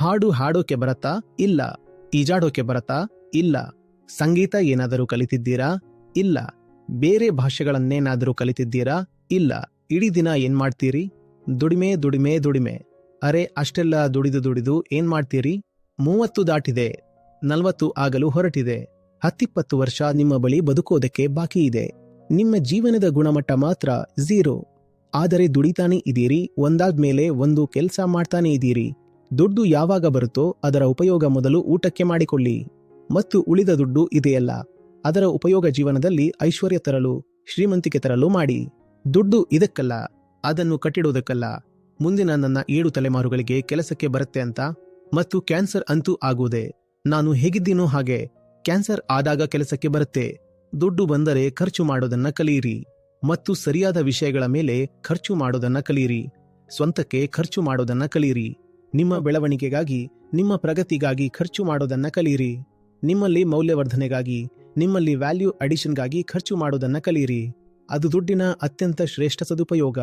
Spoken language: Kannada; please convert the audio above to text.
ಹಾಡು ಹಾಡೋಕೆ ಬರತ್ತಾ? ಇಲ್ಲ. ಈಜಾಡೋಕೆ ಬರತ್ತಾ? ಇಲ್ಲ. ಸಂಗೀತ ಏನಾದರೂ ಕಲಿತಿದ್ದೀರಾ? ಇಲ್ಲ. ಬೇರೆ ಭಾಷೆಗಳನ್ನೇನಾದರೂ ಕಲಿತಿದ್ದೀರಾ? ಇಲ್ಲ. ಇಡೀ ದಿನ ಏನ್ ಮಾಡ್ತೀರಿ? ದುಡಿಮೆ ದುಡಿಮೆ ದುಡಿಮೆ. ಅರೆ, ಅಷ್ಟೆಲ್ಲ ದುಡಿದು ದುಡಿದು ಏನ್ ಮಾಡ್ತೀರಿ? ಮೂವತ್ತು ದಾಟಿದೆ. ನಲವತ್ತು ಆಗಲು ಹೊರಟಿದೆ. ಹತ್ತಿಪ್ಪತ್ತು ವರ್ಷ ನಿಮ್ಮ ಬಳಿ ಬದುಕೋದಕ್ಕೆ ಬಾಕಿ ಇದೆ. ನಿಮ್ಮ ಜೀವನದ ಗುಣಮಟ್ಟ ಮಾತ್ರ ಝೀರೋ. ಆದರೆ ದುಡಿತಾನೆ ಇದೀರಿ ಒಂದಾದ್ಮೇಲೆ ಒಂದು ಕೆಲಸ ಮಾಡ್ತಾನೆ ಇದೀರಿ ದುಡ್ಡು ಯಾವಾಗ ಬರುತ್ತೋ ಅದರ ಉಪಯೋಗ ಮೊದಲು ಊಟಕ್ಕೆ ಮಾಡಿಕೊಳ್ಳಿ. ಮತ್ತು ಉಳಿದ ದುಡ್ಡು ಇದೆಯಲ್ಲ, ಅದರ ಉಪಯೋಗ ಜೀವನದಲ್ಲಿ ಐಶ್ವರ್ಯ ತರಲು, ಶ್ರೀಮಂತಿಕೆ ತರಲು ಮಾಡಿ. ದುಡ್ಡು ಇದಕ್ಕಲ್ಲ, ಅದನ್ನು ಕಟ್ಟಿಡುವುದಕ್ಕಲ್ಲ ಮುಂದಿನ ನನ್ನ ಏಳು ತಲೆಮಾರುಗಳಿಗೆ ಕೆಲಸಕ್ಕೆ ಬರುತ್ತೆ ಅಂತ, ಮತ್ತು ಕ್ಯಾನ್ಸರ್ ಅಂತೂ ಆಗುವುದೇ, ನಾನು ಹೇಗಿದ್ದೀನೋ ಹಾಗೆ, ಕ್ಯಾನ್ಸರ್ ಆದಾಗ ಕೆಲಸಕ್ಕೆ ಬರುತ್ತೆ, ದುಡ್ಡು ಬಂದರೆ ಖರ್ಚು ಮಾಡೋದನ್ನ ಕಲಿಯಿರಿ, ಮತ್ತು ಸರಿಯಾದ ವಿಷಯಗಳ ಮೇಲೆ ಖರ್ಚು ಮಾಡೋದನ್ನ ಕಲಿಯಿರಿ, ಸ್ವಂತಕ್ಕೆ ಖರ್ಚು ಮಾಡೋದನ್ನ ಕಲಿಯಿರಿ. ನಿಮ್ಮ ಬೆಳವಣಿಗೆಗಾಗಿ, ನಿಮ್ಮ ಪ್ರಗತಿಗಾಗಿ ಖರ್ಚು ಮಾಡೋದನ್ನ ಕಲಿಯಿರಿ ನಿಮ್ಮಲ್ಲಿ ಮೌಲ್ಯವರ್ಧನೆಗಾಗಿ, ನಿಮ್ಮಲ್ಲಿ ವ್ಯಾಲ್ಯೂ ಅಡಿಷನ್ಗಾಗಿ ಖರ್ಚು ಮಾಡೋದನ್ನ ಕಲಿಯಿರಿ ಅದು ದುಡ್ಡಿನ ಅತ್ಯಂತ ಶ್ರೇಷ್ಠ ಸದುಪಯೋಗ.